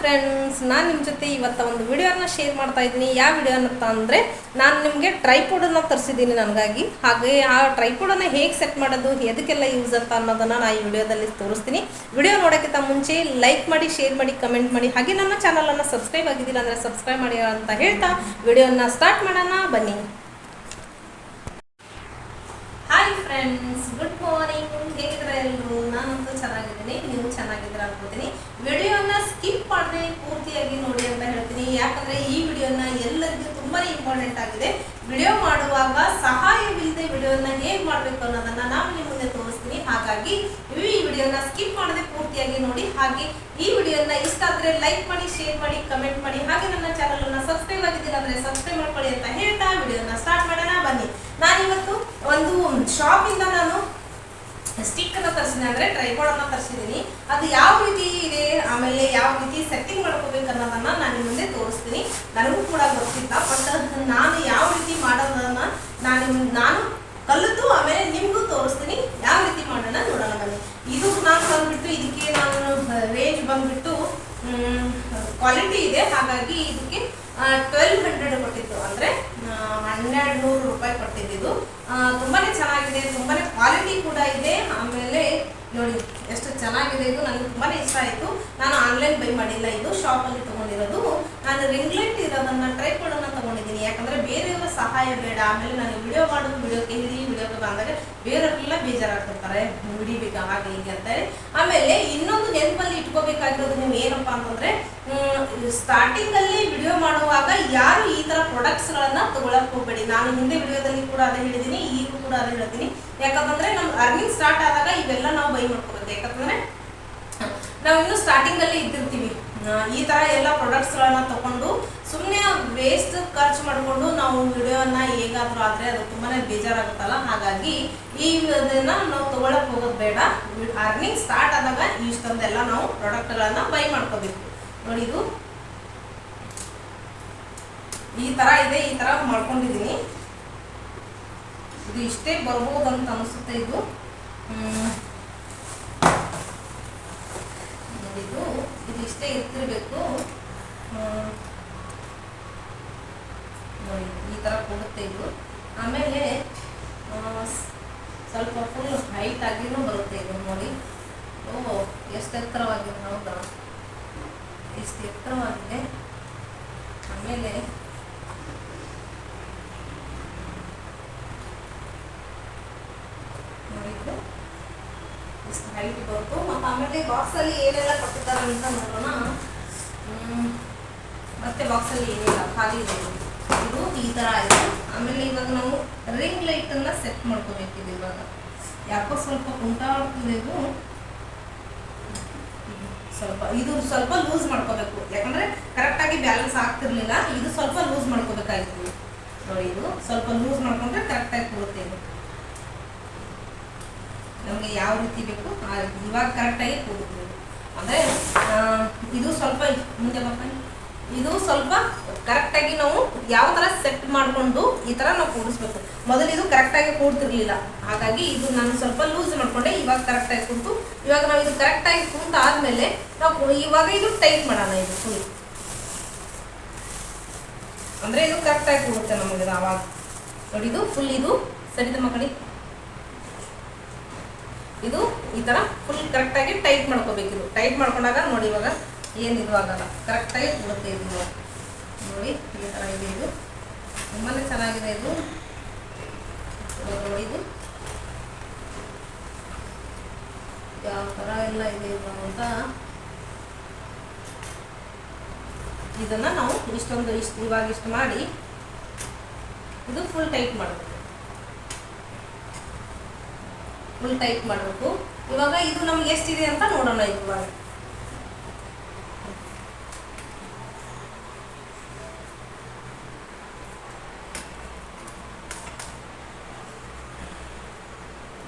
Friends ನಾನು ನಿಮ್ಮ ಜೊತೆ ಇವತ್ತ ಒಂದು ವಿಡಿಯೋನ ಶೇರ್ ಮಾಡ್ತಾ ಇದ್ದೀನಿ. ಯಾವ ವಿಡಿಯೋ ಅಂತ ಅಂದರೆ, ನಾನು ನಿಮಗೆ ಟ್ರೈಪೋಡನ್ನು ತರಿಸಿದ್ದೀನಿ ನನಗಾಗಿ. ಹಾಗೆ ಆ ಟ್ರೈಪೋಡನ್ನು ಹೇಗೆ ಸೆಟ್ ಮಾಡೋದು, ಎದಕ್ಕೆಲ್ಲ ಯೂಸ್ ಅಂತ ಅನ್ನೋದನ್ನು ನಾನು ಈ ವಿಡಿಯೋದಲ್ಲಿ ತೋರಿಸ್ತೀನಿ. ವಿಡಿಯೋ ನೋಡೋಕ್ಕಿಂತ ಮುಂಚೆ ಲೈಕ್ ಮಾಡಿ ಶೇರ್ ಮಾಡಿ ಕಮೆಂಟ್ ಮಾಡಿ. ಹಾಗೆ ನನ್ನ ಚಾನಲನ್ನು ಸಬ್ಸ್ಕ್ರೈಬ್ ಆಗಿದ್ದಿಲ್ಲ ಅಂದರೆ ಸಬ್ಸ್ಕ್ರೈಬ್ ಮಾಡಿ ಅಂತ ಹೇಳ್ತಾ ವಿಡಿಯೋನ ಸ್ಟಾರ್ಟ್ ಮಾಡೋಣ. ಬನ್ನಿ. ಹಾಯ್ ಫ್ರೆಂಡ್ಸ್ ಗುಡ್ ಮಾರ್ನಿಂಗ್ ಹೇಗಿದ್ರೆ ಎಲ್ಲರೂ? ನಾನಂತೂ ಚೆನ್ನಾಗಿದ್ದೀನಿ ನೀವು ಚೆನ್ನಾಗಿದ್ದೀರ ಅನ್ಕೋತೀನಿ ವಿಡಿಯೋನ ಸ್ಕಿಪ್ ಮಾಡದೆ ಪೂರ್ತಿಯಾಗಿ ನೋಡಿ ಅಂತ ಹೇಳ್ತೀನಿ. ಯಾಕಂದ್ರೆ ಈ ವಿಡಿಯೋನ ಎಲ್ಲರಿಗೂ ತುಂಬಾ ಇಂಪಾರ್ಟೆಂಟ್ ಆಗಿದೆ. ವಿಡಿಯೋ ಮಾಡುವಾಗ ಸಹಾಯವಿಲ್ಲದೆ ವಿಡಿಯೋನ ಹೇಗೆ ಮಾಡಬೇಕು ಅನ್ನೋದನ್ನ ನಾನು ನಿಮ್ಮ ಮುಂದೆ ತೋರಿಸ್ತೀನಿ. ಹಾಗಾಗಿ ಈ ವಿಡಿಯೋನ ಸ್ಕಿಪ್ ಮಾಡದೆ ಪೂರ್ತಿಯಾಗಿ ನೋಡಿ. ಹಾಗೆ ಈ ವಿಡಿಯೋನ ಇಷ್ಟ ಆದ್ರೆ ಲೈಕ್ ಮಾಡಿ ಶೇರ್ ಮಾಡಿ ಕಮೆಂಟ್ ಮಾಡಿ. ಹಾಗೆ ನನ್ನ ಚಾನಲ್ ಅನ್ನ ಸಬ್ಸ್ಕ್ರೈಬ್ ಆಗಿದ್ದೀನಿ ಅಂದ್ರೆ ಸಬ್ಸ್ಕ್ರೈಬ್ ಮಾಡ್ಕೊಳ್ಳಿ ಅಂತ ಹೇಳ್ತಾ ವಿಡಿಯೋನ ಸ್ಟಾರ್ಟ್ ಮಾಡೋಣ. ಬನ್ನಿ. ನಾನಿವತ್ತು ಒಂದು ಶಾಪಿಂದ ನಾನು ಸ್ಟಿಕ್ ಅನ್ನ ತರಿಸಿದೆ ಅಂದ್ರೆ ಟ್ರೈಪಾಡ್ ಅನ್ನ ಅದು ಯಾವ ರೀತಿ ಇದೆ, ಆಮೇಲೆ ಯಾವ ರೀತಿ ಸೆಟ್ಟಿಂಗ್ ಮಾಡ್ಕೋಬೇಕು ಅನ್ನೋದನ್ನ ನಾನು ಮುಂದೆ ತೋರಿಸ್ತೀನಿ. ನನಗೂ ಕೂಡ ಗೊತ್ತಿಲ್ಲ ಬಟ್ ನಾನು ಯಾವ ರೀತಿ ಮಾಡೋದನ್ನ ನಾನು ನಾನು ಕಲಿತು ಆಮೇಲೆ ನಿಮಗೂ ತೋರಿಸ್ತೀನಿ. ಯಾವ ರೀತಿ ಮಾಡೋಣ ನೋಡೋಣ ಬನ್ನಿ. ಇದು ನಾನು ಬಂದ್ಬಿಟ್ಟು ಇದಕ್ಕೆ ನಾನು ರೇಂಜ್ ಬಂದ್ಬಿಟ್ಟು ಕ್ವಾಲಿಟಿ ಇದೆ. ಹಾಗಾಗಿ ಇದಕ್ಕೆ ಟ್ವೆಲ್ವ್ ಹಂಡ್ರೆಡ್ ಕೊಟ್ಟಿತ್ತು ಅಂದರೆ ಹನ್ನೆರಡು ನೂರು ರೂಪಾಯಿ ಕೊಟ್ಟಿದ್ದು ತುಂಬಾನೇ ಚೆನ್ನಾಗಿದೆ, ತುಂಬಾನೇ ಕ್ವಾಲಿಟಿ ಕೂಡ ಇದೆ. ಆಮೇಲೆ ನೋಡಿ, ಎಷ್ಟು ಚೆನ್ನಾಗಿದೆ ಇದು. ನನಗೆ ತುಂಬಾನೇ ಇಷ್ಟ ಆಯಿತು. ನಾನು ಆನ್ಲೈನ್ ಬೈ ಮಾಡಿಲ್ಲ ಇದು ಶಾಪಲ್ಲಿ ತೊಗೊಂಡಿರೋದು. ನಾನು ರಿಂಗ್ಲೆಟ್ ಇರೋದನ್ನ ಟ್ರೈಪೋಡನ್ನು ತೊಗೊಂಡಿದ್ದೀನಿ. ಯಾಕಂದ್ರೆ ಬೇರೆಯವರ ಸಹಾಯ ಬೇಡ. ಆಮೇಲೆ ನಾನು ವಿಡಿಯೋ ಮಾಡೋದು ವಿಡಿಯೋಕ್ಕೆ ಹಿಡಿ ವಿಡಿಯೋಕ್ಕೆ ಬಂದಾಗ ಬೇರೆಯವರೆಲ್ಲ ಬೇಜಾರಾಗ್ತಿರ್ತಾರೆ ಹಿಡಿಬೇಕಾ ಹಾಗೆ ಹೀಗೆ ಅಂತಾರೆ ಆಮೇಲೆ ಇನ್ನೊಂದು ನೆನಪಲ್ಲಿ ಇಟ್ಕೋಬೇಕಾಗಿರೋದು ನೀವು ಏನಪ್ಪಾ ಅಂತಂದ್ರೆ ಸ್ಟಾರ್ಟಿಂಗ್ ಅಲ್ಲಿ ವಿಡಿಯೋ ಮಾಡುವಾಗ ಯಾರು ಈ ತರ ಪ್ರಾಡಕ್ಟ್ಸ್ ಗಳನ್ನ ತಗೊಳಕ್ ಹೋಗ್ಬೇಡಿ. ನಾನು ಹಿಂದೆ ವಿಡಿಯೋದಲ್ಲಿ ಕೂಡ ಅದೇ ಹೇಳಿದೀನಿ, ಈಗ ಕೂಡ ಅದೇ ಹೇಳ್ತೀನಿ. ಯಾಕಂತಂದ್ರೆ ನಮ್ ಅರ್ನಿಂಗ್ ಸ್ಟಾರ್ಟ್ ಆದಾಗ ಇವೆಲ್ಲ ನಾವು ಬೈ ಮಾಡ್ಕೋಬೇಕು. ಯಾಕಂದ್ರೆ ನಾವು ಇನ್ನು ಸ್ಟಾರ್ಟಿಂಗ್ ಅಲ್ಲಿ ಇದ್ದಿರ್ತೀವಿ. ಈ ತರ ಎಲ್ಲ ಪ್ರಾಡಕ್ಟ್ಸ್ ಗಳನ್ನ ತಗೊಂಡು ಸುಮ್ಮನೆ ವೇಸ್ಟ್ ಖರ್ಚು ಮಾಡಿಕೊಂಡು ನಾವು ವಿಡಿಯೋನ ಹೇಗಾದ್ರೂ ಆದ್ರೆ ಅದು ತುಂಬಾನೇ ಬೇಜಾರಾಗುತ್ತಲ್ಲ? ಹಾಗಾಗಿ ಈ ನಾವು ತಗೊಳಕ್ ಹೋಗೋದು ಬೇಡ. ಅರ್ನಿಂಗ್ ಸ್ಟಾರ್ಟ್ ಆದಾಗ ಇಷ್ಟೊಂದೆಲ್ಲ ನಾವು ಪ್ರಾಡಕ್ಟ್ಗಳನ್ನು ಬೈ ಮಾಡ್ಕೋಬೇಕು. ನೋಡಿ ಇದು. ಈ ತರ ಇದೆ, ಈ ತರ ಮಾಡ್ಕೊಂಡಿದ್ದೀನಿ. ಇದು ಇಷ್ಟೇ ಬರ್ಬೋದು ಅಂತ ಅನಿಸುತ್ತೆ ಇದು ಹ್ಮ್. ನೋಡಿ ಇದು ಇದು ಇಷ್ಟೇ ಇರ್ತಿರ್ಬೇಕು. ನೋಡಿ, ಈ ತರ ಕೊಡುತ್ತೆ ಇದು ಆಮೇಲೆ ಸ್ವಲ್ಪ ಫುಲ್ ಹೈಟ್ ಆಗಿನೂ ಬರುತ್ತೆ ಇದು ನೋಡಿ ಓ, ಎಷ್ಟು ಎತ್ತರವಾಗಿದೆ ಹೌದಾ ಎಷ್ಟು ಎತ್ತರವಾಗಿದೆ ಆಮೇಲೆ, ನೋಡಿ ಇಷ್ಟು ಹೈಟ್ ಬರುತ್ತೋ, ಮತ್ತು ಆಮೇಲೆ ಬಾಕ್ಸಲ್ಲಿ ಏನೆಲ್ಲ ಕೊಟ್ಟಿದ್ದಾರೆ ಅಂತ ಹ್ಮ್. ಮತ್ತೆ ಬಾಕ್ಸಲ್ಲಿ ಏನಿಲ್ಲ, ಖಾಲಿ ಇದೆ. ಇದು. ಈ ಥರ ಇದೆ ಆಮೇಲೆ ಇವಾಗ ನಾವು ರಿಂಗ್ ಲೈಟನ್ನು ಸೆಟ್ ಮಾಡ್ಕೋಬೇಕಿದೆ ಇವಾಗ. ಯಾಕೋ ಸ್ವಲ್ಪ ಕುಂಟಾಡ್ತಿದೆ ಇದು. ಸ್ವಲ್ಪ ಇದು ಸ್ವಲ್ಪ ಲೂಸ್ ಮಾಡ್ಕೋಬೇಕು. ಯಾಕಂದ್ರೆ ಕರೆಕ್ಟಾಗಿ ಬ್ಯಾಲೆನ್ಸ್ ಆಗ್ತಿರ್ಲಿಲ್ಲ. ಇದು ಸ್ವಲ್ಪ ಲೂಸ್ ಮಾಡ್ಕೋಬೇಕಾಯ್ತು. ನೋಡಿ ಇದು ಸ್ವಲ್ಪ ಲೂಸ್ ಮಾಡ್ಕೊಂಡ್ರೆ ಕರೆಕ್ಟಾಗಿ ಕೂರುತ್ತೆ ಇದು. ನಮಗೆ ಯಾವ ರೀತಿ ಬೇಕು ಇವಾಗ ಕರೆಕ್ಟಾಗಿ ಕೂಡುತ್ತೆ ಇದು. ಅಂದ್ರೆ ಇದು ಸ್ವಲ್ಪ ಮುಂದೆ ಬರ್ತಾನೆ. ಇದು ಸ್ವಲ್ಪ ಕರೆಕ್ಟಾಗಿ ನಾವು ಯಾವ ಥರ ಸೆಟ್ ಮಾಡಿಕೊಂಡು ಈ ಥರ ನಾವು ಕೂಡಿಸ್ಬೇಕು. ಮೊದಲು ಇದು ಕರೆಕ್ಟಾಗಿ ಕೂಡ್ತಿರ್ಲಿಲ್ಲ. ಹಾಗಾಗಿ ಇದು ನಾನು ಸ್ವಲ್ಪ ಲೂಸ್ ಮಾಡ್ಕೊಂಡೆ, ಇವಾಗ ಕರೆಕ್ಟಾಗಿ ಕೂತು ಇವಾಗ ನಾವು ಇದು ಕರೆಕ್ಟಾಗಿ ಕೂತ ಆದಮೇಲೆ ನಾವು ಇವಾಗ ಇದು ಟೈಟ್ ಮಾಡೋಣ ಇದು ಫುಲ್ ಅಂದರೆ ಇದು ಕರೆಕ್ಟಾಗಿ ಕೂಡುತ್ತೆ ನಮಗೆ ಆವಾಗ. ನೋಡಿ, ಇದು ಫುಲ್ ಇದು ಸರಿದ ಮಕ್ಕಳಿ. ಇದು ಈ ಥರ ಫುಲ್ ಕರೆಕ್ಟಾಗಿ ಟೈಟ್ ಮಾಡ್ಕೋಬೇಕು ಇದು. ಟೈಟ್ ಮಾಡ್ಕೊಂಡಾಗ ನೋಡಿ ಇವಾಗ ಏನು ಇದು ಆಗಲ್ಲ. ಕರೆಕ್ಟಾಗಿ ಬಿಡುತ್ತೆ ಇದು ನೋಡಿ, ಈ ಥರ ಇದೆ ಇದು. ತುಂಬಾ ಚೆನ್ನಾಗಿದೆ ಇದು. ನೋಡಿ ಇದು. ಯಾವ ಥರ ಎಲ್ಲ ಇದೆ ಅಂತ. ಇದನ್ನ ನಾವು ಇಷ್ಟೊಂದು ಇಷ್ಟು, ಇವಾಗ ಇಷ್ಟು ಮಾಡಿ ಇದು ಫುಲ್ ಟೈಟ್ ಮಾಡಬೇಕು. ಫುಲ್ ಟೈಟ್ ಮಾಡಬೇಕು. ಇವಾಗ ಇದು ನಮ್ಗೆ ಎಷ್ಟಿದೆ ಅಂತ ನೋಡೋಣ ಇವಾಗ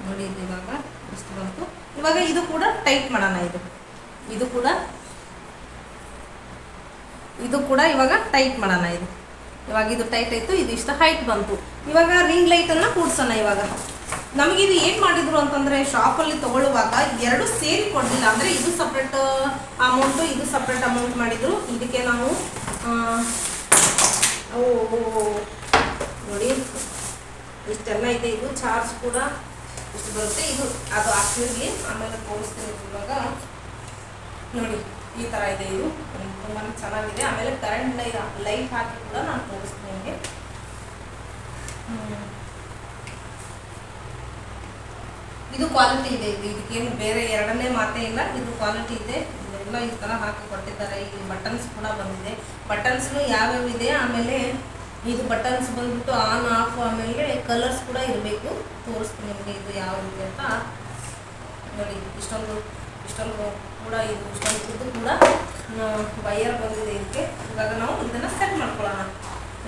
ನೋಡಿ ಇದು ಇವಾಗ ಇಷ್ಟು ಬಂತು ಇವಾಗ ಇದು ಕೂಡ ಟೈಟ್ ಮಾಡೋಣ ಇದು. ಇದು ಕೂಡ ಇದು ಕೂಡ ಇವಾಗ ಟೈಟ್ ಮಾಡೋಣ ಇದು. ಇವಾಗ ಇದು ಟೈಟ್ ಆಯ್ತು, ಇದು ಇಷ್ಟು ಹೈಟ್ ಬಂತು. ಇವಾಗ ರಿಂಗ್ ಲೈಟನ್ನು ಕೂಡ್ಸೋಣ ಇವಾಗ. ನಮಗಿದು ಏನು ಮಾಡಿದ್ರು ಅಂತಂದರೆ ಶಾಪಲ್ಲಿ ತಗೊಳ್ಳುವಾಗ ಎರಡು ಸೇರಿ ಕೊಡಲಿಲ್ಲ. ಅಂದರೆ ಇದು ಸಪ್ರೇಟ್ ಅಮೌಂಟು ಇದು ಸಪ್ರೇಟ್ ಅಮೌಂಟ್ ಮಾಡಿದ್ರು. ಇದಕ್ಕೆ ನಾವು ಓ. ನೋಡಿ. ಇಷ್ಟೆಲ್ಲ ಇದೆ. ಇದು ಚಾರ್ಜ್ ಕೂಡ ಬರುತ್ತೆ. ಇದು ಅದು ಹಾಕಿರ್ಲಿ ಆಮೇಲೆ ತೋರಿಸ್ತೀನಿ ಇವಾಗ ನೋಡಿ, ಈ ಥರ ಇದೆ ಇದು. ತುಂಬಾ ಚೆನ್ನಾಗಿದೆ. ಆಮೇಲೆ ಕರೆಂಟ್ ಲೈಟ್ ಹಾಕಿ ಕೂಡ ನಾನು ತೋರಿಸ್ತೀನಿ ನಿಮಗೆ. ಇದು ಕ್ವಾಲಿಟಿ ಇದೆ. ಇದು ಇದಕ್ಕೇನು ಬೇರೆ ಎರಡನೇ ಮಾತೇ ಇಲ್ಲ. ಇದು ಕ್ವಾಲಿಟಿ ಇದೆ. ಎಲ್ಲ ಈ ಥರ ಹಾಕಿ ಕೊಟ್ಟಿದ್ದಾರೆ. ಇಲ್ಲಿ ಬಟನ್ಸ್ ಕೂಡ ಬಂದಿದೆ. ಬಟನ್ಸ್ನು ಯಾವ್ಯಾವ ಇದೆ? ಆಮೇಲೆ ಇದು ಬಟನ್ಸ್ ಬಂದ್ಬಿಟ್ಟು ಆನ್ ಆಫ್ ಆಮೇಲೆ ಕಲರ್ಸ್ ಕೂಡ ಇರಬೇಕು. ತೋರಿಸ್ತೀನಿ ನಿಮಗೆ ಇದು ಯಾವ ರೀತಿ ಅಂತ. ನೋಡಿ, ಇಷ್ಟೊಂದು ಇಷ್ಟೊಂದು ಕೂಡ ಇದು, ಇಷ್ಟೊಂದು ಕೂಡ ಬೈಯರ್ ಬಂದಿದೆ ಇದಕ್ಕೆ. ಇವಾಗ ನಾವು ಇದನ್ನು ಸೆಟ್ ಮಾಡ್ಕೊಳ್ಳೋಣ.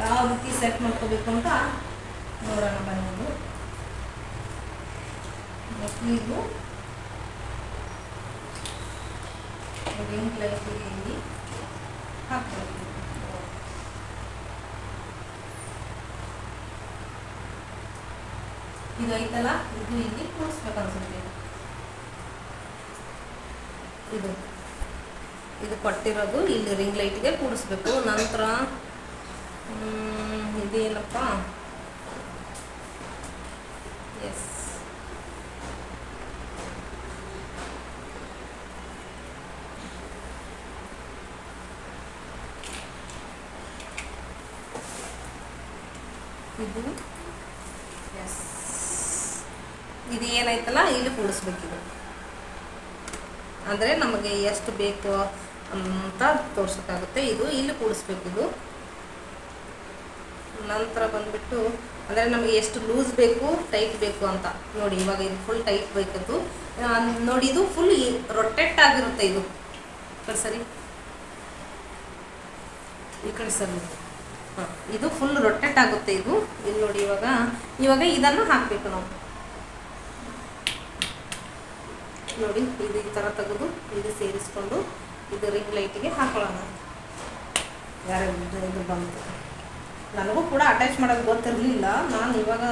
ಯಾವ ರೀತಿ ಸೆಟ್ ಮಾಡ್ಕೋಬೇಕು ಅಂತ ನೋಡೋಣ ಬನ್ನಿ. ಇದು ರಿಂಗ್ ಲೈಟಿಗೆ ಇಲ್ಲಿ ಹಾಕ್ಬೇಕು ಇದು ಐತಲ್ಲ ಇದು ಇಲ್ಲಿ ಕೂಡಿಸ್ಬೇಕು ಅನ್ಸುತ್ತೆ ಇದು. ಇದು ಕೊಟ್ಟಿರೋದು ಇಲ್ಲಿ ರಿಂಗ್ ಲೈಟ್ಗೆ ಕೂಡಿಸ್ಬೇಕು ನಂತರ ಇದೇನಪ್ಪ ಎಸ್ ಇದು. ಎಸ್ ಇದು ಏನೈತಲ್ಲ ಇಲ್ಲಿ ಕೂಡಿಸ್ಬೇಕಿದು. ಅಂದರೆ ನಮಗೆ ಎಷ್ಟು ಬೇಕು ಅಂತ ತೋರ್ಸೋಕ್ಕಾಗುತ್ತೆ. ಇದು ಇಲ್ಲಿ ಕೂಡಿಸ್ಬೇಕು ಇದು ನಂತರ ಬಂದ್ಬಿಟ್ಟು, ಅಂದರೆ ನಮಗೆ ಎಷ್ಟು ಲೂಸ್ ಬೇಕು, ಟೈಟ್ ಬೇಕು ಅಂತ. ನೋಡಿ, ಇವಾಗ ಇದು ಫುಲ್ ಟೈಟ್ ಬೇಕದು ನೋಡಿ, ಇದು ಫುಲ್ ರೊಟೆಟ್ ಆಗಿರುತ್ತೆ ಇದು. ಸರಿ. ಈ ಕಡೆ ಸರಿ. ಹಾಂ, ಇದು ಫುಲ್ ರೊಟೆಟ್ ಆಗುತ್ತೆ ಇದು. ಇಲ್ಲಿ ನೋಡಿ ಇವಾಗ ಇವಾಗ ಇದನ್ನು ಹಾಕಬೇಕು ನಾವು. ನೋಡಿ, ಇದು ಈ ಥರ ತೆಗೆದು ಇದು ಸೇರಿಸ್ಕೊಂಡು ಇದು ರಿಂಗ್ ಲೈಟಿಗೆ ಹಾಕೊಳ್ಳೋಣ. ಯಾರು ಇದು ಬಂತು. ನನಗೂ ಕೂಡ ಅಟ್ಯಾಚ್ ಮಾಡೋದು ಗೊತ್ತಿರಲಿಲ್ಲ. ನಾನು ಇವಾಗ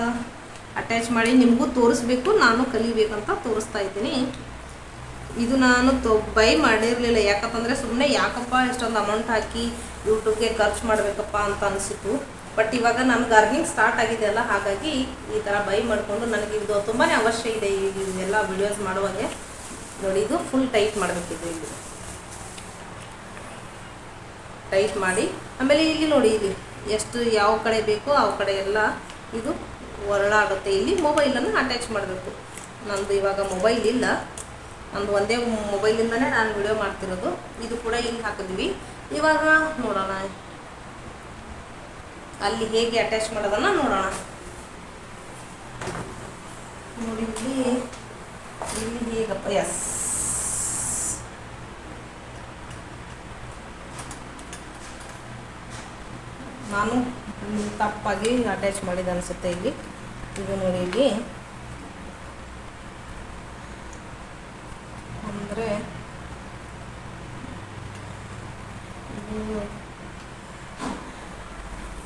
ಅಟ್ಯಾಚ್ ಮಾಡಿ ನಿಮಗೂ ತೋರಿಸ್ಬೇಕು, ನಾನು ಕಲಿಬೇಕಂತ ತೋರಿಸ್ತಾ ಇದ್ದೀನಿ. ಇದು ನಾನು ತೊ ಬೈ ಮಾಡಿರಲಿಲ್ಲ. ಯಾಕಂತಂದರೆ ಸುಮ್ಮನೆ ಯಾಕಪ್ಪ ಇಷ್ಟೊಂದು ಅಮೌಂಟ್ ಹಾಕಿ ಯೂಟ್ಯೂಬ್ಗೆ ಖರ್ಚು ಮಾಡಬೇಕಪ್ಪ ಅಂತ ಅನಿಸಿತು ಬಟ್ ಇವಾಗ ನನಗೆ ಅರ್ನಿಂಗ್ ಸ್ಟಾರ್ಟ್ ಆಗಿದೆ ಅಲ್ಲ, ಹಾಗಾಗಿ ಈ ಥರ ಬೈ ಮಾಡಿಕೊಂಡು ನನಗೆ ಇದು ತುಂಬಾ ಅವಶ್ಯ ಇದೆ ಈಗ ಇದೆಲ್ಲ ವಿಡಿಯೋಸ್ ಮಾಡುವಾಗೆ. ನೋಡಿ, ಇದು ಫುಲ್ ಟೈಟ್ ಮಾಡಬೇಕಿದ್ರು ಇಲ್ಲಿ. ಟೈಟ್ ಮಾಡಿ, ಆಮೇಲೆ ಇಲ್ಲಿ ನೋಡಿ ಇಲ್ಲಿ, ಎಷ್ಟು ಯಾವ ಕಡೆ ಬೇಕೋ ಆ ಕಡೆ ಎಲ್ಲ ಇದು ಹೊರಳಾಗುತ್ತೆ ಇಲ್ಲಿ ಮೊಬೈಲನ್ನು ಅಟ್ಯಾಚ್ ಮಾಡಬೇಕು. ನಂದು ಇವಾಗ ಮೊಬೈಲ್ ಇಲ್ಲ. ನಂದು ಒಂದೇ ಮೊಬೈಲಿಂದನೇ ನಾನು ವಿಡಿಯೋ ಮಾಡ್ತಿರೋದು. ಇದು ಕೂಡ ಇಲ್ಲಿ ಹಾಕಿದ್ವಿ. ಇವಾಗ ನೋಡೋಣ. ಅಲ್ಲಿ ಹೇಗೆ ಅಟ್ಯಾಚ್ ಮಾಡೋದನ್ನು ನೋಡೋಣ. ನೋಡಿ ಇಲ್ಲಿ. ಇಲ್ಲಿ ಹೇಗಪ್ಪ ಎಸ್ ನಾನು ತಪ್ಪಾಗಿ ಅಟ್ಯಾಚ್ ಮಾಡಿದ ಅನಿಸುತ್ತೆ ಇಲ್ಲಿ. ಇದು ನೋಡಿ ಇಲ್ಲಿ. ಅಂದರೆ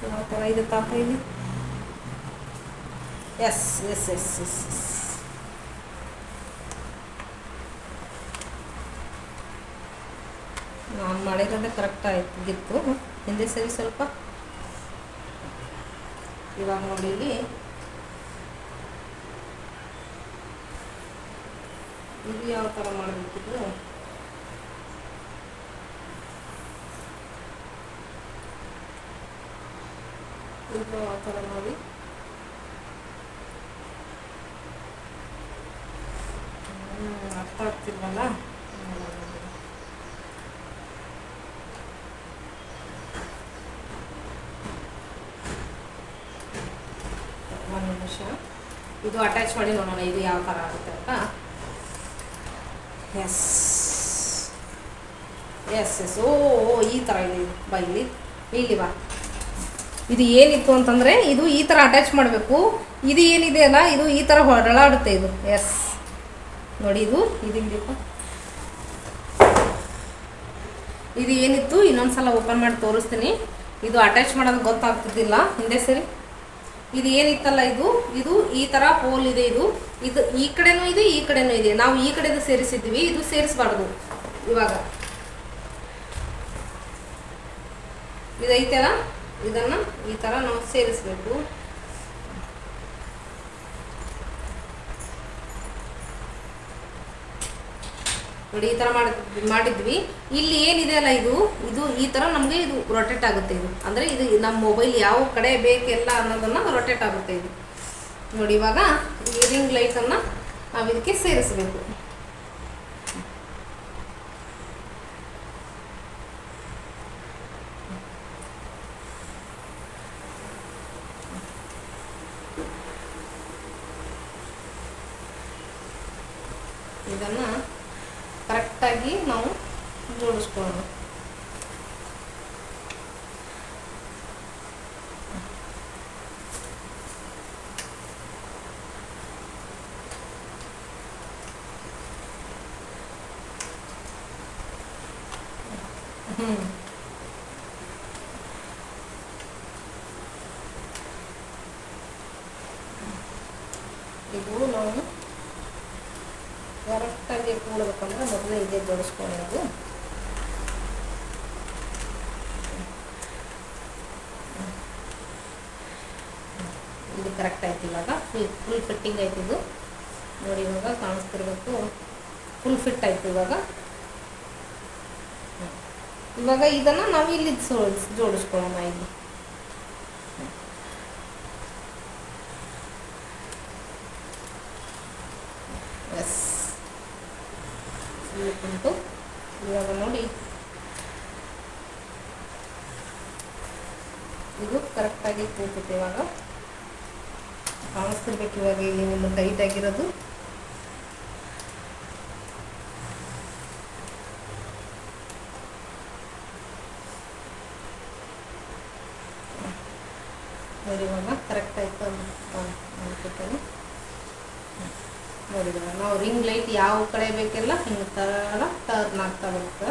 ಯಾವ ಥರ ಇದೆ ತಾಪ ಇಲ್ಲಿ? Yes yes yes yes yes ಮಾಡಿರೋದೇ correct ಆಯ್ತು ಹಿಂದೆ ಸರಿ ಸ್ವಲ್ಪ. ಇವಾಗ ನೋಡಿ ಇಲ್ಲಿ. ಇದು ಯಾವ ಥರ ಮಾಡಬೇಕಿದ್ರು ಇದು? ಯಾವ ಥರ ಹ್ಮ್, ಅರ್ಥ ಆಗ್ತಿಲ್ವಲ್ಲ? ಒಂದು ನಿಮಿಷ. ಇದು ಅಟ್ಯಾಚ್ ಮಾಡಿ ನೋಡೋಣ, ಇದು ಯಾವ ಥರ ಆಗುತ್ತೆ ಅಂತ. ಎಸ್ ಎಸ್ ಎಸ್ ಓ ಈ ಥರ ಇದೆ. ಬಾ ಇಲ್ಲಿ. ಇಲ್ಲಿ ಬಾ. ಇದು ಏನಿತ್ತು ಅಂತಂದರೆ, ಇದು ಈ ಥರ ಅಟ್ಯಾಚ್ ಮಾಡಬೇಕು. ಇದು ಏನಿದೆ ಅಲ್ಲ, ಇದು ಈ ಥರ ಹೊರಳಾಡುತ್ತೆ ಇದು. ಎಸ್ ನೋಡಿ ಇದು ಇದಿದೆಯಪ್ಪ ಇದು ಏನಿತ್ತು ಇನ್ನೊಂದು ಸಲ ಓಪನ್ ಮಾಡಿ ತೋರಿಸ್ತೀನಿ. ಇದು ಅಟ್ಯಾಚ್ ಮಾಡೋದು ಗೊತ್ತಾಗ್ತಿದ್ದಿಲ್ಲ. ಹಿಂದೆ ಸರಿ. ಇದು ಏನಿತ್ತಲ್ಲ ಇದು? ಇದು ಈ ತರ ಹೋಲ್ ಇದೆ ಇದು. ಇದು ಈ ಕಡೆನೂ ಇದೆ, ಈ ಕಡೆನೂ ಇದೆ. ನಾವು ಈ ಕಡೆದು ಸೇರಿಸಿದ್ವಿ ಇದು ಸೇರಿಸಬಾರ್ದು ಇವಾಗ. ಇದೈತಲ್ಲ? ಇದನ್ನ ಈ ತರ ನಾವು ಸೇರಿಸ್ಬೇಕು. ನೋಡಿ, ಈ ಥರ ಮಾಡಿ, ಮಾಡಿದ್ವಿ. ಇಲ್ಲಿ ಏನಿದೆ ಅಲ್ಲ ಇದು? ಇದು ಈ ಥರ ನಮಗೆ ಇದು ರೊಟೇಟ್ ಆಗುತ್ತೆ ಇದು. ಅಂದರೆ ಇದು ನಮ್ಮ ಮೊಬೈಲ್ ಯಾವ ಕಡೆ ಬೇಕೆಲ್ಲ ಅನ್ನೋದನ್ನು ರೊಟೇಟ್ ಆಗುತ್ತೆ ಇದು. ನೋಡಿ, ಇವಾಗ ಈ ರಿಂಗ್ ಲೈಟನ್ನು ನಾವು ಇದಕ್ಕೆ ಸೇರಿಸಬೇಕು ಇದನ್ನ ಕರೆಕ್ಟಾಗಿ ನಾವು ಜೋಡಿಸ್ಕೊಳ್ಳೋಣ ಹ್ಮ್. ಇದು ನಾವು ಕರೆಕ್ಟಾಗಿ ಕೂಡಬೇಕಂದ್ರೆ ಮೊದಲೇ ಇದೇ ಜೋಡಿಸ್ಕೊಳ್ಳೋದು. ಇದು ಕರೆಕ್ಟ್ ಆಯ್ತು ಇವಾಗ. ಫುಲ್ ಫುಲ್ ಫಿಟ್ಟಿಂಗ್ ಇದು. ನೋಡಿ ಇವಾಗ ಕಾಣಿಸ್ತಿರ್ಬೇಕು. ಫುಲ್ ಫಿಟ್ ಆಯ್ತು ಇವಾಗ. ಇವಾಗ ಇದನ್ನು ನಾವು ಇಲ್ಲಿ ಜೋಡಿಸ್, ಜೋಡಿಸ್ಕೊಳ್ಳೋಣ ಇಲ್ಲಿ. ಎಸ್ ಉಂಟು ಇವಾಗ ನೋಡಿ. ಇದು ಕರೆಕ್ಟಾಗಿ ಕೂತಿತ್ತು ಇವಾಗ. ಕಾಣಿಸ್ತಿರ್ಬೇಕು ಇವಾಗ ಇಲ್ಲಿ ನಿಮ್ಮ ಟೈಟ್ ಆಗಿರೋದು. ನೋಡಿ ಇವಾಗ ಕರೆಕ್ಟ್ ಆಯ್ತು ಅನ್ಕೋತೇನೆ. ನೋಡಿದ್ರೆ ನಾವು ರಿಂಗ್ ಲೈಟ್ ಯಾವ ಕಡೆ ಬೇಕೆಲ್ಲ ಹಿಂಗೆ ತರ ಟರ್ನ್ ಆಗ್ತಾ ಬರುತ್ತೆ.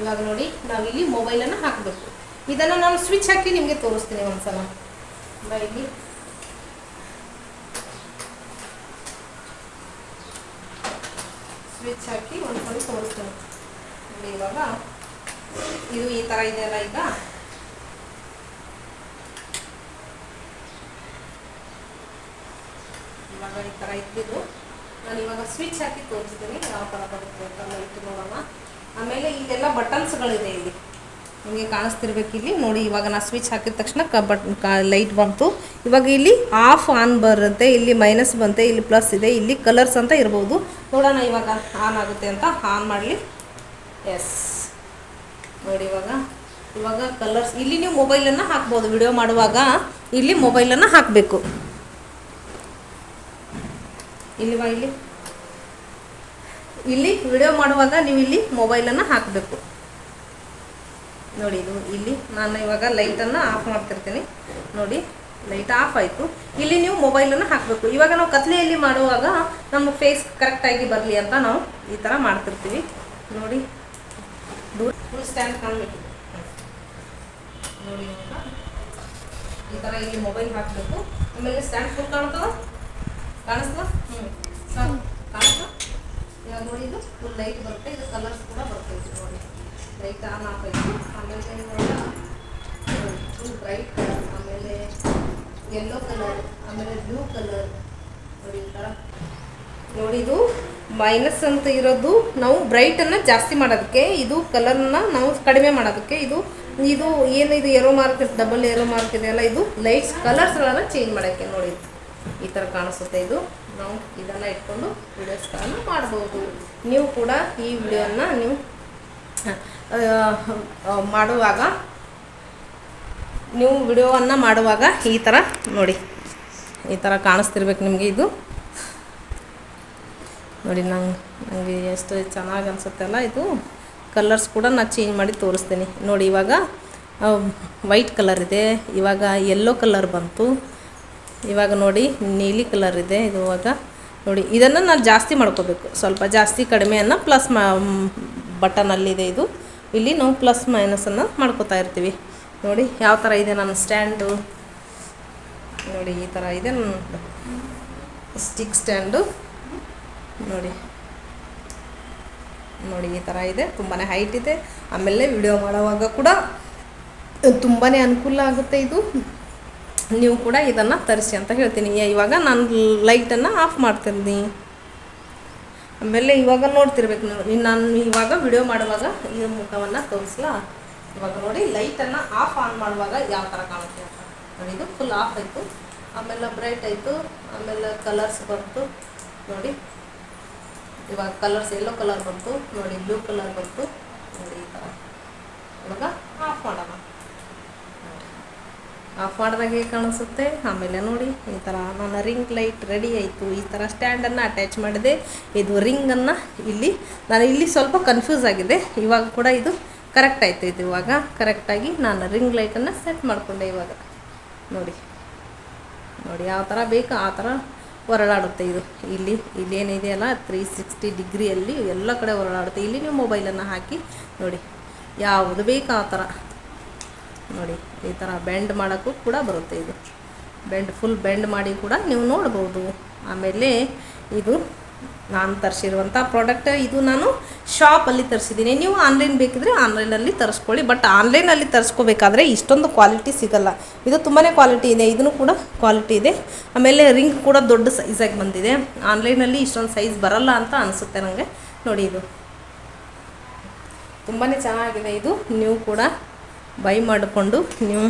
ಇವಾಗ ನೋಡಿ ನಾವಿಲ್ಲಿ ಮೊಬೈಲನ್ನು ಹಾಕಬೇಕು. ಇದನ್ನು ನಾನು ಸ್ವಿಚ್ ಹಾಕಿ ನಿಮಗೆ ತೋರಿಸ್ತೀನಿ ಒಂದ್ಸಲ. ಇಲ್ಲಿ. ಸ್ವಿಚ್ ಹಾಕಿ ಒಂದ್ಸಲ ತೋರಿಸ್ತೀನಿ. ಇವಾಗ ಇದು ಈ ಥರ ಇದೆಯಲ್ಲ ಈಗ. ಇವಾಗ ಈ ಥರ ಇದ್ದಿದ್ದು. ನಾನು ಇವಾಗ ಸ್ವಿಚ್ ಹಾಕಿ ತೋರಿಸ್ತೀನಿ, ಯಾವ ಥರ ಬರುತ್ತೆ ಅಂತ ಲೈಟ್ ನೋಡೋಣ. ಆಮೇಲೆ ಇಲ್ಲೆಲ್ಲ ಬಟನ್ಸ್ಗಳಿದೆ ಇಲ್ಲಿ. ನಿಮಗೆ ಕಾಣಿಸ್ತಿರ್ಬೇಕು ಇಲ್ಲಿ. ನೋಡಿ, ಇವಾಗ ನಾನು ಸ್ವಿಚ್ ಹಾಕಿದ ತಕ್ಷಣ ಕ ಬಟ್ ಲೈಟ್ ಬಂತು. ಇವಾಗ ಇಲ್ಲಿ ಆಫ್ ಆನ್ ಬರುತ್ತೆ, ಇಲ್ಲಿ ಮೈನಸ್ ಬಂತೆ, ಇಲ್ಲಿ ಪ್ಲಸ್ ಇದೆ, ಇಲ್ಲಿ ಕಲರ್ಸ್ ಅಂತ ಇರ್ಬೋದು. ನೋಡೋಣ ಇವಾಗ ಆನ್ ಆಗುತ್ತೆ ಅಂತ. ಆನ್ ಮಾಡಲಿ. ಎಸ್ ನೋಡಿ ಇವಾಗ. ಇವಾಗ ಕಲರ್ಸ್ ಇಲ್ಲಿ ನೀವು ಮೊಬೈಲನ್ನು ಹಾಕ್ಬೋದು. ವಿಡಿಯೋ ಮಾಡುವಾಗ ಇಲ್ಲಿ ಮೊಬೈಲನ್ನು ಹಾಕಬೇಕು. ಇಲ್ಲಿ ಬಾ ಇಲ್ಲಿ? ಇಲ್ಲಿ ವಿಡಿಯೋ ಮಾಡುವಾಗ ನೀವು ಇಲ್ಲಿ ಮೊಬೈಲನ್ನು ಹಾಕಬೇಕು. ನೋಡಿ, ಇದು ಇಲ್ಲಿ ನಾನು ಇವಾಗ ಲೈಟನ್ನು ಆಫ್ ಮಾಡ್ತಿರ್ತೀನಿ. ನೋಡಿ ಲೈಟ್ ಆಫ್ ಆಯಿತು. ಇಲ್ಲಿ ನೀವು ಮೊಬೈಲನ್ನು ಹಾಕಬೇಕು. ಇವಾಗ ನಾವು ಕತ್ಲೆಯಲ್ಲಿ ಮಾಡುವಾಗ ನಮ್ಮ ಫೇಸ್ ಕರೆಕ್ಟಾಗಿ ಬರಲಿ ಅಂತ ನಾವು ಈ ಥರ ಮಾಡ್ತಿರ್ತೀವಿ. ನೋಡಿ, ದೂರ ಫುಲ್ ಸ್ಟ್ಯಾಂಡ್ ಕಾಣಬೇಕು. ನೋಡಿ ಈ ಥರ ಇಲ್ಲಿ ಮೊಬೈಲ್ ಹಾಕಬೇಕು. ಆಮೇಲೆ ಸ್ಟ್ಯಾಂಡ್ ಫುಲ್ ಕಾಣ್ತದ? ಕಾಣಿಸ್ತದ ಹ್ಞೂ ಸಾಕು ಕಾಣಿಸ್ತಾ? ಇವಾಗ ನೋಡಿ ಇದು ಫುಲ್ ಲೈಟ್ ಬರುತ್ತೆ. ಇದು ಕಲರ್ಸ್ ಕೂಡ ಬರ್ತೈತೆ ನೋಡಿ. ಲೈಟ್ ಆನ್ ಹಾಕಬೇಕು ಆಮೇಲೆ ಫುಲ್ ಬ್ರೈಟ್ ಆಮೇಲೆ ಯೆಲ್ಲೋ ಕಲರ್ ಆಮೇಲೆ ಬ್ಲೂ ಕಲರ್ ನೋಡಿ ನೋಡಿ ಇದು ಮೈನಸ್ ಅಂತ ಇರೋದು ನಾವು ಬ್ರೈಟನ್ನು ಜಾಸ್ತಿ ಮಾಡೋದಕ್ಕೆ. ಇದು ಕಲರ್ನ ನಾವು ಕಡಿಮೆ ಮಾಡೋದಕ್ಕೆ. ಇದು ಇದು ಏನು ಇದು arrow mark double arrow mark ಇದೆ ಅಲ್ಲ ಇದು ಲೈಟ್ಸ್ ಕಲರ್ಸ್ಗಳನ್ನು ಚೇಂಜ್ ಮಾಡೋಕ್ಕೆ ನೋಡಿ. ಈ ಥರ ಕಾಣಿಸುತ್ತೆ ಇದು. ನಾವು ಇದನ್ನು ಇಟ್ಕೊಂಡು ವಿಡಿಯೋಸ್ಗಳನ್ನು ಮಾಡ್ಬೋದು. ನೀವು ಕೂಡ ಈ ವಿಡಿಯೋನ ನೀವು ಮಾಡುವಾಗ, ನೀವು ವಿಡಿಯೋವನ್ನು ಮಾಡುವಾಗ ಈ ಥರ ನೋಡಿ. ಈ ಥರ ಕಾಣಿಸ್ತಿರ್ಬೇಕು ನಿಮಗೆ ಇದು. ನೋಡಿ ನಂಗೆ ನನಗೆ ಎಷ್ಟು ಚೆನ್ನಾಗಿ ಅನಿಸುತ್ತಲ್ಲ ಇದು. ಕಲರ್ಸ್ ಕೂಡ ನಾನು ಚೇಂಜ್ ಮಾಡಿ ತೋರಿಸ್ತೀನಿ. ನೋಡಿ ಇವಾಗ ವೈಟ್ ಕಲರ್ ಇದೆ. ಇವಾಗ ಯೆಲ್ಲೋ ಕಲರ್ ಬಂತು. ಇವಾಗ ನೋಡಿ, ನೀಲಿ ಕಲರ್ ಇದೆ ಇದು ಇವಾಗ. ನೋಡಿ, ಇದನ್ನು ನಾನು ಜಾಸ್ತಿ ಮಾಡ್ಕೋಬೇಕು. ಸ್ವಲ್ಪ ಜಾಸ್ತಿ ಕಡಿಮೆಯನ್ನು ಪ್ಲಸ್ ಮಾ ಬಟನಲ್ಲಿದೆ ಇದು ಇಲ್ಲಿ ನಾವು ಪ್ಲಸ್ ಮೈನಸನ್ನು ಮಾಡ್ಕೋತಾ ಇರ್ತೀವಿ. ನೋಡಿ, ಯಾವ ಥರ ಇದೆ ನನ್ನ ಸ್ಟ್ಯಾಂಡು ನೋಡಿ, ಈ ಥರ ಇದೆ ಸ್ಟಿಕ್ ಸ್ಟ್ಯಾಂಡು ನೋಡಿ. ನೋಡಿ, ಈ ಥರ ಇದೆ. ತುಂಬಾ ಹೈಟ್ ಇದೆ. ಆಮೇಲೆ ವಿಡಿಯೋ ಮಾಡುವಾಗ ಕೂಡ ತುಂಬಾ ಅನುಕೂಲ ಆಗುತ್ತೆ ಇದು. ನೀವು ಕೂಡ ಇದನ್ನು ತರಿಸಿ ಅಂತ ಹೇಳ್ತೀನಿ. ಇವಾಗ ನಾನು ಲೈಟನ್ನು ಆಫ್ ಮಾಡ್ತೀನಿ ಆಮೇಲೆ ಇವಾಗ ನೋಡ್ತಿರ್ಬೇಕು ನೀವು. ನಾನು ಇವಾಗ ವಿಡಿಯೋ ಮಾಡುವಾಗ ಈ ಮುಖವನ್ನು ತೋರಿಸ್ಲಾ? ಇವಾಗ ನೋಡಿ ಲೈಟನ್ನು ಆಫ್ ಆನ್ ಮಾಡುವಾಗ ಯಾವ ಥರ ಕಾಣುತ್ತೆ ಅಂತ. ನೋಡಿ, ಇದು ಫುಲ್ ಆಫ್ ಆಯಿತು. ಆಮೇಲೆ ಬ್ರೈಟ್ ಆಯಿತು. ಆಮೇಲೆ ಕಲರ್ಸ್ ಬಂತು. ನೋಡಿ, ಇವಾಗ ಕಲರ್ಸ್ ಎಲ್ಲೋ ಕಲರ್ ಬಂತು. ನೋಡಿ ಬ್ಲೂ ಕಲರ್ ಬಂತು. ನೋಡಿ, ಈ ಥರ ಇವಾಗ ಆಫ್ ಮಾಡೋಣ. ಆಫ್ ಮಾಡಿದಾಗ ಕಾಣಿಸುತ್ತೆ. ಆಮೇಲೆ ನೋಡಿ, ಈ ಥರ ನನ್ನ ರಿಂಗ್ ಲೈಟ್ ರೆಡಿ ಆಯಿತು. ಈ ಥರ ಸ್ಟ್ಯಾಂಡನ್ನು ಅಟ್ಯಾಚ್ ಮಾಡಿದೆ. ಇದು ರಿಂಗನ್ನು ಇಲ್ಲಿ, ನಾನು ಇಲ್ಲಿ ಸ್ವಲ್ಪ ಕನ್ಫ್ಯೂಸ್ ಆಗಿದೆ ಇವಾಗ ಕೂಡ ಇದು ಕರೆಕ್ಟ್ ಆಯಿತು ಇದು ಇವಾಗ. ಕರೆಕ್ಟಾಗಿ ನಾನು ರಿಂಗ್ ಲೈಟನ್ನು ಸೆಟ್ ಮಾಡಿಕೊಂಡೆ ಇವಾಗ. ನೋಡಿ. ನೋಡಿ, ಯಾವ ಥರ ಬೇಕು ಆ ಥರ ಹೊರಳಾಡುತ್ತೆ ಇದು. ಇಲ್ಲಿ ಇಲ್ಲೇನಿದೆಯಲ್ಲ ತ್ರೀ ಸಿಕ್ಸ್ಟಿ ಡಿಗ್ರಿಯಲ್ಲಿ ಎಲ್ಲ ಕಡೆ ಹೊರಳಾಡುತ್ತೆ ಇಲ್ಲಿ ನೀವು ಮೊಬೈಲನ್ನು ಹಾಕಿ ನೋಡಿ. ಯಾವುದು ಬೇಕು ಆ ಥರ ನೋಡಿ, ಈ ಥರ ಬೆಂಡ್ ಮಾಡೋಕ್ಕೂ ಕೂಡ ಬರುತ್ತೆ ಇದು. ಬೆಂಡ್ ಫುಲ್ ಬೆಂಡ್ ಮಾಡಿ ಕೂಡ ನೀವು ನೋಡ್ಬೋದು. ಆಮೇಲೆ ಇದು ನಾನು ತರಿಸಿರುವಂಥ ಪ್ರಾಡಕ್ಟ್ ಇದು ನಾನು ಶಾಪಲ್ಲಿ ತರಿಸಿದ್ದೀನಿ. ನೀವು ಆನ್ಲೈನ್ ಬೇಕಿದ್ರೆ ಆನ್ಲೈನಲ್ಲಿ ತರಿಸ್ಕೊಳ್ಳಿ ಬಟ್ ಆನ್ಲೈನಲ್ಲಿ ತರಿಸ್ಕೋಬೇಕಾದ್ರೆ ಇಷ್ಟೊಂದು ಕ್ವಾಲಿಟಿ ಸಿಗಲ್ಲ. ಇದು ತುಂಬಾ ಕ್ವಾಲಿಟಿ ಇದೆ, ಇದನ್ನು ಕೂಡ ಕ್ವಾಲಿಟಿ ಇದೆ. ಆಮೇಲೆ ರಿಂಗ್ ಕೂಡ ದೊಡ್ಡ ಸೈಜಾಗಿ ಬಂದಿದೆ. ಆನ್ಲೈನಲ್ಲಿ ಇಷ್ಟೊಂದು ಸೈಜ್ ಬರಲ್ಲ ಅಂತ ಅನಿಸುತ್ತೆ ನನಗೆ ನೋಡಿ ಇದು. ತುಂಬಾ ಚೆನ್ನಾಗಿದೆ ಇದು ನೀವು ಕೂಡ. ಬೈ ಮಾಡಿಕೊಂಡು ನೀವು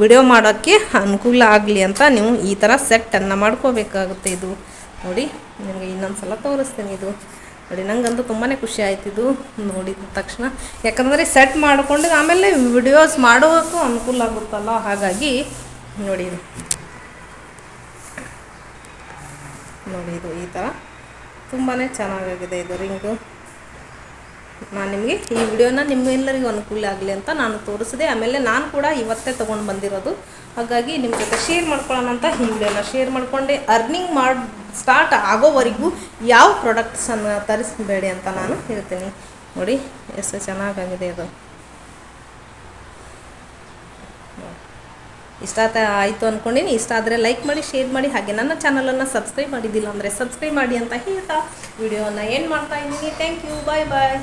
ವಿಡಿಯೋ ಮಾಡೋಕ್ಕೆ ಅನುಕೂಲ ಆಗಲಿ ಅಂತ ನೀವು ಈ ಥರ ಸೆಟ್ಟನ್ನು ಮಾಡ್ಕೋಬೇಕಾಗುತ್ತೆ ಇದು. ನೋಡಿ, ನಿಮಗೆ ಇನ್ನೊಂದು ಸಲ ತೋರಿಸ್ತೀನಿ ಇದು. ನೋಡಿ ನನಗಂತೂ ತುಂಬಾ ಖುಷಿ ಆಯ್ತು ಇದು ನೋಡಿದ ತಕ್ಷಣ. ಯಾಕಂದರೆ ಸೆಟ್ ಮಾಡಿಕೊಂಡು ಆಮೇಲೆ ವಿಡಿಯೋಸ್ ಮಾಡೋಕ್ಕೂ ಅನುಕೂಲ ಆಗುತ್ತಲ್ಲ? ಹಾಗಾಗಿ ನೋಡಿ ಇದು. ನೋಡಿ ಇದು ಈ ಥರ. ತುಂಬಾ ಚೆನ್ನಾಗಾಗಿದೆ ಇದು ರಿಂಗು. ನಾನು ನಿಮಗೆ ಈ ವಿಡಿಯೋನ ನಿಮ್ಮೆಲ್ಲರಿಗೂ ಅನುಕೂಲ ಆಗಲಿ ಅಂತ ನಾನು ತೋರಿಸಿದೆ. ಆಮೇಲೆ ನಾನು ಕೂಡ ಇವತ್ತೇ ತೊಗೊಂಡು ಬಂದಿರೋದು. ಹಾಗಾಗಿ ನಿಮ್ಮ ಜೊತೆ ಶೇರ್ ಮಾಡ್ಕೊಳ್ಳೋಣ ಅಂತ ಈ ವಿಡಿಯೋನ ಶೇರ್ ಮಾಡಿಕೊಂಡೆ. ಅರ್ನಿಂಗ್ ಮಾಡಿ ಸ್ಟಾರ್ಟ್ ಆಗೋವರೆಗೂ ಯಾವ ಪ್ರಾಡಕ್ಟ್ಸನ್ನು ತರಿಸಬೇಡಿ ಅಂತ ನಾನು ಹೇಳ್ತೀನಿ. ನೋಡಿ, ಎಷ್ಟು ಚೆನ್ನಾಗಾಗಿದೆ ಅದು. ಇಷ್ಟ ಆಯಿತು ಅಂದ್ಕೊಂಡಿನಿ ಇಷ್ಟ ಆದರೆ ಲೈಕ್ ಮಾಡಿ ಶೇರ್ ಮಾಡಿ. ಹಾಗೆ ನನ್ನ ಚಾನಲನ್ನು ಸಬ್ಸ್ಕ್ರೈಬ್ ಮಾಡಿದ್ದಿಲ್ಲ ಅಂದರೆ ಸಬ್ಸ್ಕ್ರೈಬ್ ಮಾಡಿ ಅಂತ ಹೇಳ್ತಾ ವಿಡಿಯೋನ ಏನು ಮಾಡ್ತಾ ಇದ್ದೀನಿ. Thank you bye bye